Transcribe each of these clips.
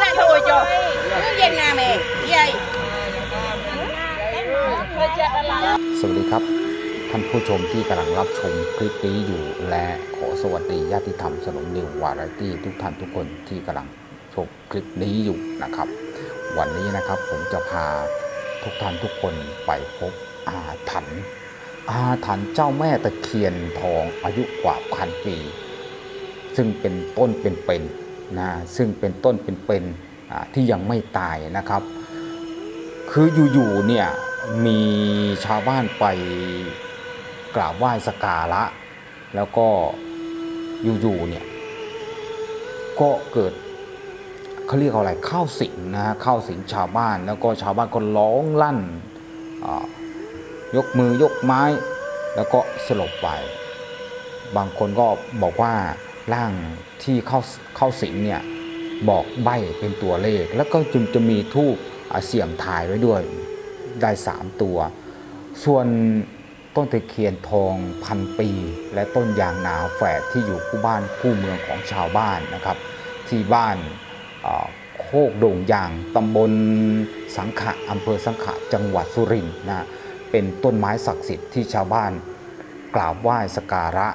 lại thôi cho cứ dân nhà mẹ vậy สวัสดีครับ ท่านผู้ชมที่กำลังรับชมคลิปนี้อยู่และขอสวัสดีญาติธรรมสนมนิววาไรตี้ทุกท่านทุกคนที่กำลังชมคลิปนี้อยู่นะครับ วันนี้นะครับผมจะพาทุกท่านทุกคนไปพบอาถรรพ์อาถรรพ์เจ้าแม่ตะเคียนทองอายุกว่าพันปี ซึ่งเป็นต้นเป็นๆนนะซึ่งเป็นต้นเป็นๆอ่าที่ยังไม่ตายนะครับ คืออยู่ๆเนี่ยมีชาวบ้านไปกราบไหว้สการะ แล้วก็อยู่ๆเนี่ยก็เกิดเขาเรียกอะไรเข้าสิงนะฮะเข้าสิงชาวบ้าน แล้วก็ชาวบ้านก็ร้องลั่นยกมือยกไม้ แล้วก็สลบไป บางคนก็บอกว่า ร่างที่เข้าเข้าสิงเนี่ยบอกใบเป็นตัวเลข แล้วก็จึงจะมีทูบเสี่ยงทายไว้ด้วยได้3ตัว ส่วนต้นตะเคียนทองพันปี และต้นยางนาแฝดที่อยู่คู่บ้านคู่เมืองของชาวบ้านนะครับ ที่บ้านโคกโด่งยางตำบลสังขะอำเภอสังขะจังหวัดสุรินทร์นะเป็นต้นไม้ศักดิ์สิทธิ์ที่ชาวบ้านกราบไหว้สกการะ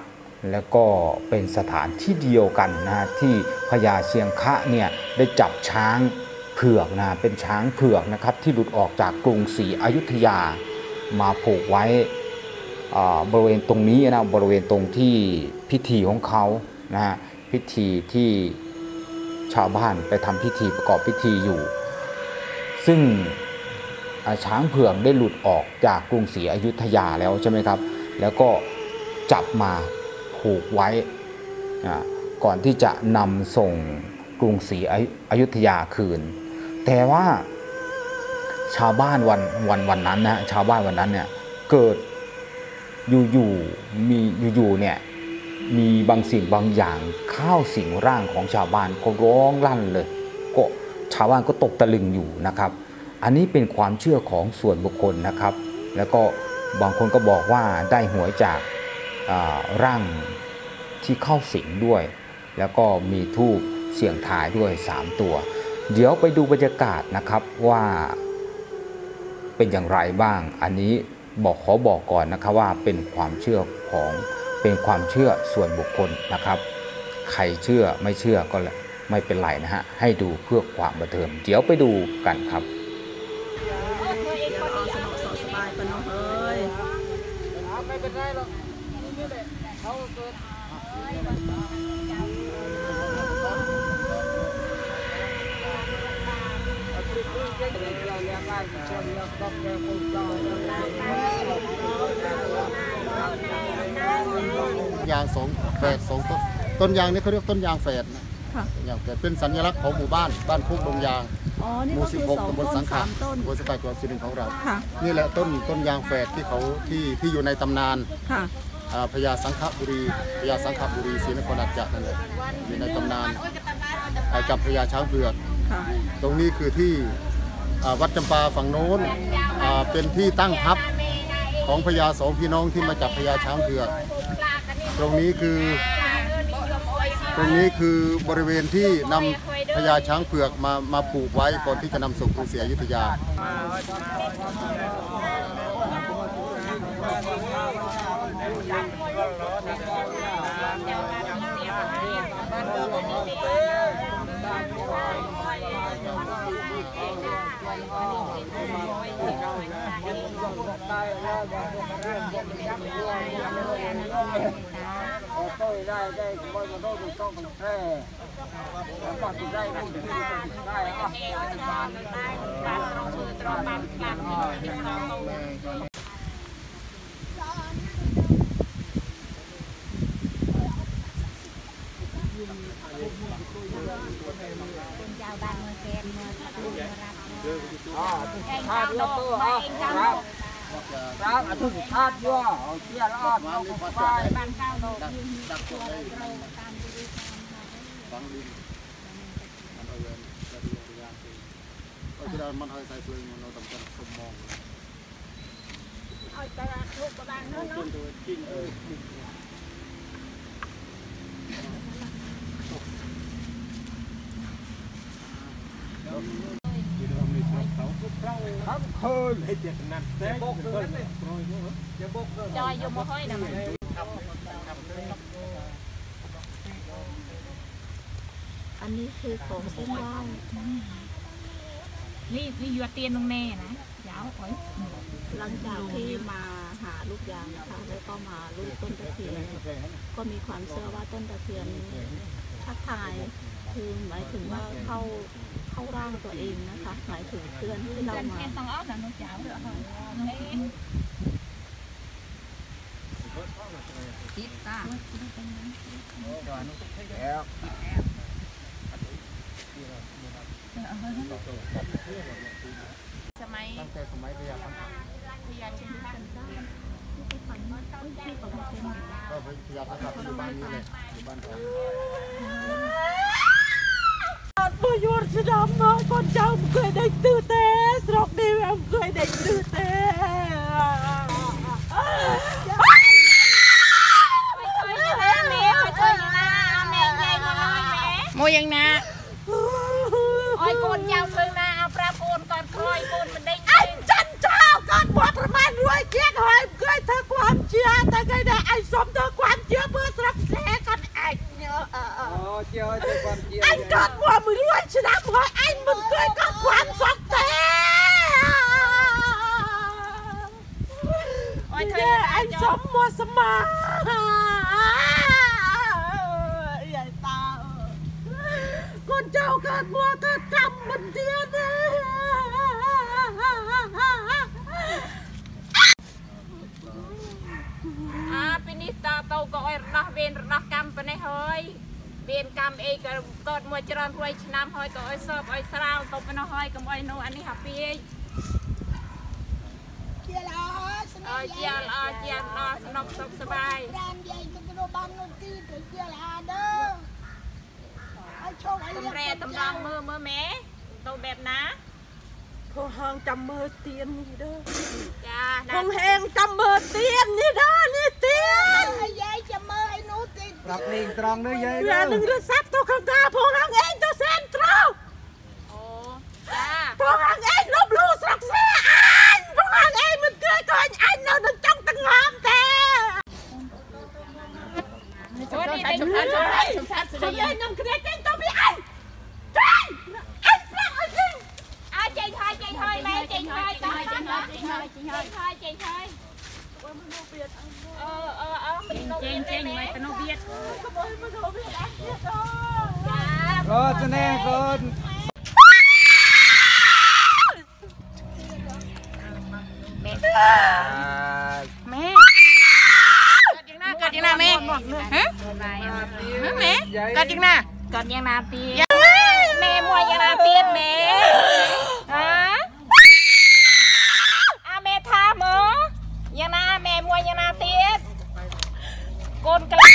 แล้วก็เป็นสถานที่เดียวกันนะที่พญาเชียงคะเนี่ยได้จับช้างเผือกนะเป็นช้างเผือกนะครับที่หลุดออกจากกรุงศรีอยุธยามาผูกไว้บริเวณตรงนี้นะบริเวณตรงที่พิธีของเขานะฮะพิธีที่ชาวบ้านไปทำพิธีประกอบพิธีอยู่ ซึ่งช้างเผือกได้หลุดออกจากกรุงศรีอยุธยาแล้วใช่ไหมครับ แล้วก็จับมา ผูกไว้ก่อนที่จะนำส่งกรุงศรีอยุอยุธยาคืน แต่ว่าชาวบ้านวันวันวันนั้นนะชาวบ้านวันนั้นเนี่ยเกิดอยู่ๆมีอยู่ๆเนี่ยมีบางสิ่งบางอย่างเข้าสิงร่างของชาวบ้านก็ร้องลั่นเลยก็ชาวบ้านก็ตกตะลึงอยู่นะครับ อันนี้เป็นความเชื่อของส่วนบุคคลนะครับ แล้วก็บางคนก็บอกว่าได้หวยจาก ร่างที่เข้าสิงด้วย แล้วก็มีทูบเสียงทายด้วย 3 ตัว เดี๋ยวไปดูบรรยากาศนะครับว่าเป็นอย่างไรบ้าง อันนี้บอกขอบอกก่อนนะครับว่าเป็นความเชื่อของเป็นความเชื่อส่วนบุคคลนะครับ ใครเชื่อไม่เชื่อก็ไม่เป็นไรนะฮะให้ดูเพื่อความบันเทิงเดี๋ยวไปดูกันครับเอาสนุกสบายปเนาะเฮ้ยไม่เป็นไรหรอก ยางสองแฝดสองต้นต้นยางนี่เขาเรียกต้นยางแฝดนะค่ะยางแฝดเป็นสัญลักษณ์ของหมู่บ้านบ้านโคกดงยางอ๋อนี่หมู่ก็คือ16สองตำบลต้นสังขะสามต้นอำเภอสกายจังหวัดสุรินทร์ของเรา ค่ะ นี่แหละต้นต้นยางแฝดที่เขาที่ที่อยู่ในตำนาน ค่ะอ่า พญาสังขบุรีพญาสังขบุรีศรีนครราชนั่นแหละอยู่ในตำนานอ่ากับพญาช้างเผือกค่ะตรงนี้คือที่อ่าวัดจำปาฝั่งโน้นอ่าเป็นที่ตั้งทัพของพญาสองพี่น้องที่มาจับพญาช้างเผือกตรงนี้คือ ตรงนี้คือบริเวณที่นำพญาช้างเผือกมามาปลูกไว้ก่อนที่จะนำส่งกรุงศรีอยุธยา tôi đây đây coi mà tôi được cho mình thuê còn từ đây cũng được đây à បាទយកទៅអស់បាទបាទអធិដ្ឋានយកឲ្យជាល្អដល់បាយបានកៅដល់ដាក់ខ្លួនទៅតាមទីតាមហ្នឹងបានអរយើងទៅរៀនទៅអត់ច្រើនមិនឲ្យខ្សែភ្លើងមកនៅតំបន់សុំមកឲ្យតារាធូបបាននោះណា ทั้งคืนไอ้เจ็ดนั่นแต่บกเลยจะบกเลยจอยยู่มห้อยนะอันนี้คือของเส้นไหว้นี่นี่ยัวเตียนลงแน่นะยาวโอ้ยหลังจากที่มาหาลูกยางนะคะแล้วก็มาลูกต้นตะเคียนก็มีความเชื่อว่าต้นตะเคียนทักทายคือหมายถึงว่าเข้า không ra của em nó khác lại thường xuyên cái lâu mà con ốc là nó chảo được không Tiếp ta. Rồi nó thấy được. Xe máy. Xe máy bây giờ không. Bây giờ trên bàn. Cái phần nó có cái phần trên. Rồi bây giờ ta tập đi ban như này. Ban. ดตา แล้ว สมัย ตั้งแต่สมัยพญาคัน พยาชินพัน ก็พญาคันอยู่บ้านนี้เลยอยู่บ้านเรา ประโยชน์สนามน้อยคนเจ้าเคยได้ตื้อเตะสรกดีแววเคยได้ตื้อเตะ โมยังนะโอ้ยโกนยาวเลยนะเอาปลาโกนก่อนคอยโกนมันได้ ไอ้จันเจ้าก่อนบวชประมาณรวยเกียรติหอยเคยเธอความเชื่อแต่เ អញកត់មកមួយលួយឆ្នាំហើយអញមិនឃើញកត់គាត់សោះទេអូយឃើញអញសុំមកស្មាយាយតាកូនចៅកាត់មកកាត់កម្មមិនទៀតទេអាពីនេះតើតោក៏អុយរដោះវេនរដោះកម្មប៉ុណ្ណេះហើយ មានកម្មអីក៏គាត់មួយច្រើនរួយឆ្នាំហើយក៏អុយសពអុយស្រាវទៅប៉ុណ្ណោះហើយកុំអុយនោះអានេះហាពីជាល្អស្នុកជាល្អជាល្អស្នុកសុខសប្បាយតាមយាយទៅទៅបាននោះទីទៅជាល្អដើឲ្យឈប់ឲ្យតម្រែតម្រង់មើលមើលម៉ែទៅបែបណាហងហងចាំមើលទៀននេះដើចាហងហេងចាំមើលទៀននេះដើនេះ ទៀតយាយចាំមើលអីនោះទៀតប្រាប់លេងត្រង់នោះយាយអានឹងរស័ព្ទទៅខាងតាផងហ្នឹងឯងទៅសែនត្រោអូតាផងហ្នឹងឯងលបលូស្រុកស្រាអញផងហ្នឹងឯងមិនគួរក៏អញនៅនឹងចង់ទាំងងំទេចូលនេះតែជំហានជំហានជំហានស្ដីយាយនឹងគ្នាទេទៅពីអញចេញអញប្រាប់អីគេអើចេញហើយចេញហើយម៉ែចេញហើយចេញហើយចេញហើយចេញហើយចេញហើយចេញហើយចេញហើយចេញហើយ អឺអឺមិនចេញចេញមិនទៅនោះវាកូនទៅនេះកូនម៉ែកាត់យ៉ាងណាកាត់យ៉ាងណាម៉ែហ៎ម៉ែកាត់យ៉ាងណាកាត់យ៉ាងណាពី កូនក្លា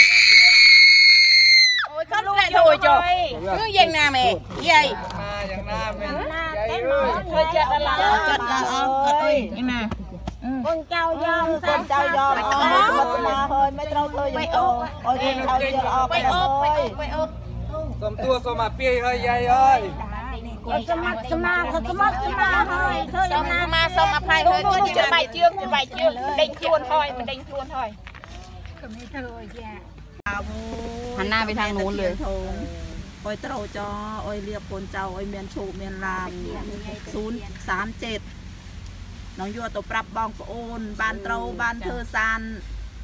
អូយកូនក្លាទៅចុះគឺយ៉ាងណាមែយាយយ៉ាងណាមែយាយអើយធ្វើចិត្តដល់ឡើយចិត្តដល់អស់គាត់អុយយ៉ាងណាកូនចៅយ៉ងកូនចៅយ៉ងអត់មកស្មាហើយមិនត្រូវធ្វើយ៉ាងអូអូយកូនចៅយ៉ងអត់បែអូបែអូបែអូសុំទួសុំអាពីហើយយាយអើយសមត្ថសមត្ថសមត្ថសមត្ថហើយធ្វើយ៉ាងណាមកសុំអភ័យហើយគាត់ជាបាយជើងជាបាយជើងដេញខ្លួនហើយដេញខ្លួនហើយ หันหน้าไปทางนู้นเลย ôi trâu cho ôi liệp con trâu ôi miền trụ miền làm xuống sám chết น้องยัวตัวปรับบองโอนบ้านเตราบ้านเธอซาน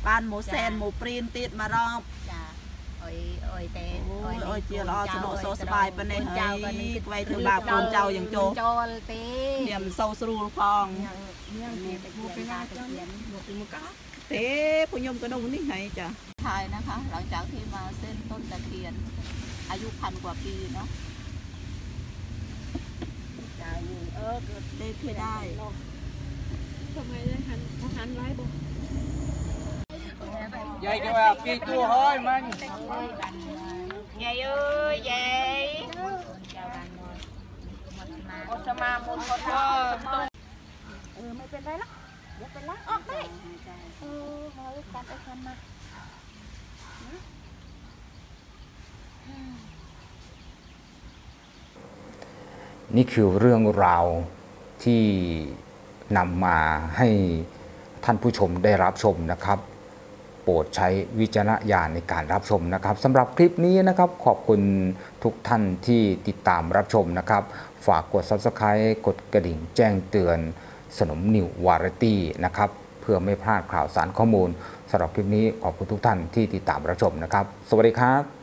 บ้านหมูแซนหมูปรีนติดมารอบ ចាអុយអុយទេ โอ้ยโอ้ยเจียรอสนุกโซสบายปะเนี่ยเฮ้ยไว้ถึงบาปโดนเจ้าอย่างโจ ចូលទេ เตรียมโซสรูลพอง យើងមានតែជាការទៅទៀន เต้ผู้ยมกระนงนี่ไงจ้ะทายนะคะ หลังจากที่มาเส้นต้นตะเคียน อายุพันกว่าปีเนาะจ่ายอยู่เออเกิดได้เพื่อได้ทำไมได้หันหันไล่บอกยายจะว่าปีตัวห้อยมันยายเอ้ยยายโอสมามุนโอเออไม่เป็นไรหรอ เดี๋ยวเป็นไรออกได้เออมาลูกกันไปคันมายนี่คือเรื่องราวที่นำมาให้ท่านผู้ชมได้รับชมนะครับ โปรดใช้วิจารณญาณในการรับชมนะครับสำหรับคลิปนี้นะครับ ขอบคุณทุกท่านที่ติดตามรับชมนะครับ ฝากกด Subscribe กดกระดิ่งแจ้งเตือน สนมนิววาไรตี้นะครับเพื่อไม่พลาดข่าวสารข้อมูลสำหรับคลิปนี้ขอบคุณทุกท่านที่ติดตามรับชมนะครับ สวัสดีครับ